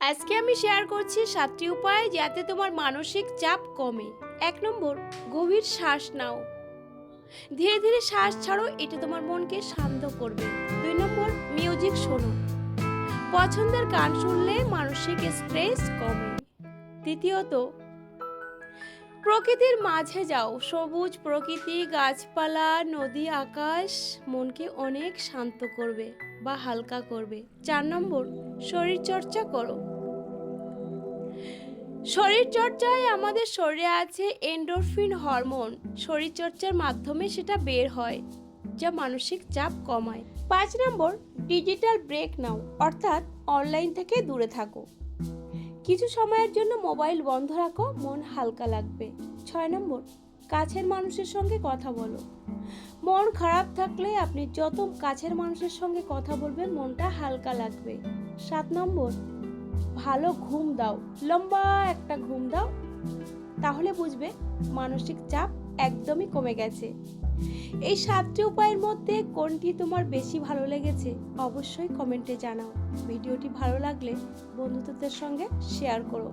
আজকে আমি শেয়ার করছি সাতটি উপায় যাতে তোমার মানসিক চাপ কমে। এক নম্বর, গভীর শ্বাস নাও। ধীরে ধীরে শ্বাস ছাড়ো, এটা তোমার মনকে শান্ত করবে। দুই নম্বর মিউজিক শোনো। পছন্দের গান শুনলে মানসিক স্ট্রেস কমে। তৃতীয়ত, প্রকৃতির মাঝে যাও। সবুজ প্রকৃতি, গাছপালা, নদী, আকাশ মনকে অনেক শান্ত করবে বা হালকা করবে। চার নম্বর, শরীরচর্চা করো। শরীর চর্চায় আমাদের শরীরে আছে এন্ডোরফিন হরমোন শরীর চর্চার মাধ্যমে সেটা বের হয়, যা মানসিক চাপ কমায়। পাঁচ নম্বর ডিজিটাল ব্রেক নাও, অর্থাৎ অনলাইন থেকে দূরে থাকো। কিছু সময়ের জন্য মোবাইল বন্ধ রাখো, মন হালকা লাগবে। ছয় নম্বর, কাছের মানুষের সঙ্গে কথা বলো। মন খারাপ থাকলে আপনি যত কাছের মানুষের সঙ্গে কথা বলবেন, মনটা হালকা লাগবে। সাত নম্বর ভালো ঘুম দাও, লম্বা একটা ঘুম দাও, তাহলে বুঝবে মানসিক চাপ একদমই কমে গেছে। এই সাতটি উপায়ের মধ্যে কোনটি তোমার বেশি ভালো লেগেছে অবশ্যই কমেন্টে জানাও। ভিডিওটি ভালো লাগলে বন্ধুদের সঙ্গে শেয়ার করো।